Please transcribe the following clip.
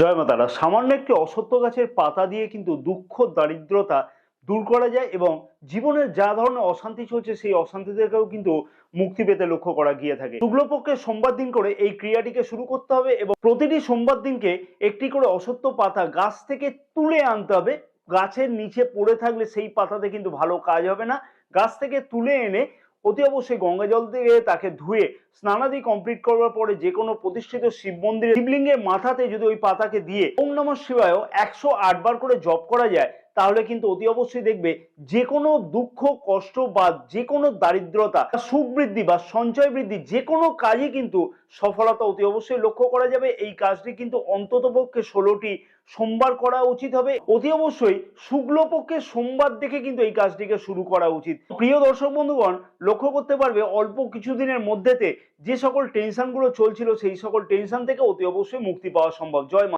জয় মাতারা সামান্য একটি অসত্য গাছের পাতা দিয়ে কিন্তু দুঃখ, দারিদ্রতা দূর করা যায় এবং জীবনের যা ধরনের অশান্তি চলছে, সেই অশান্তি থেকেও কিন্তু মুক্তি পেতে লক্ষ্য করা গিয়ে থাকে। শুক্লপক্ষের সোমবার দিন করে এই ক্রিয়াটিকে শুরু করতে হবে এবং প্রতিটি সোমবার দিনকে একটি করে অসত্য পাতা গাছ থেকে তুলে আনতে হবে। গাছের নিচে পড়ে থাকলে সেই পাতাতে কিন্তু ভালো কাজ হবে না। গাছ থেকে তুলে এনে অতি অবশ্যই গঙ্গা জল দিয়ে তাকে ধুয়ে স্নানাদি কমপ্লিট করবার পরে যে কোনো প্রতিষ্ঠিত শিব মন্দিরে, শিবলিঙ্গের মাথাতে যদি ওই পাতাকে দিয়ে, ওম নমঃ শিবায় একশো আটবার করে জপ করা যায় তাহলে কিন্তু অতি অবশ্যই দেখবে যে কোনো দুঃখ, কষ্ট বা যে কোনো দারিদ্রতা সুখ বৃদ্ধি বা সঞ্চয় বৃদ্ধি যে কোনো কাজই কিন্তু সফলতা অতি অবশ্যই লক্ষ্য করা যাবে। এই কাজটি কিন্তু অন্তত পক্ষে ষোলোটি সোমবার করা উচিত হবে। অতি অবশ্যই শুক্লপক্ষে সোমবার দেখে কিন্তু এই কাজটিকে শুরু করা উচিত। প্রিয় দর্শক বন্ধুগণ, লক্ষ্য করতে পারবে অল্প কিছুদিনের মধ্যেতে যে সকল টেনশনগুলো চলছিল সেই সকল টেনশন থেকে অতি অবশ্যই মুক্তি পাওয়া সম্ভব। জয়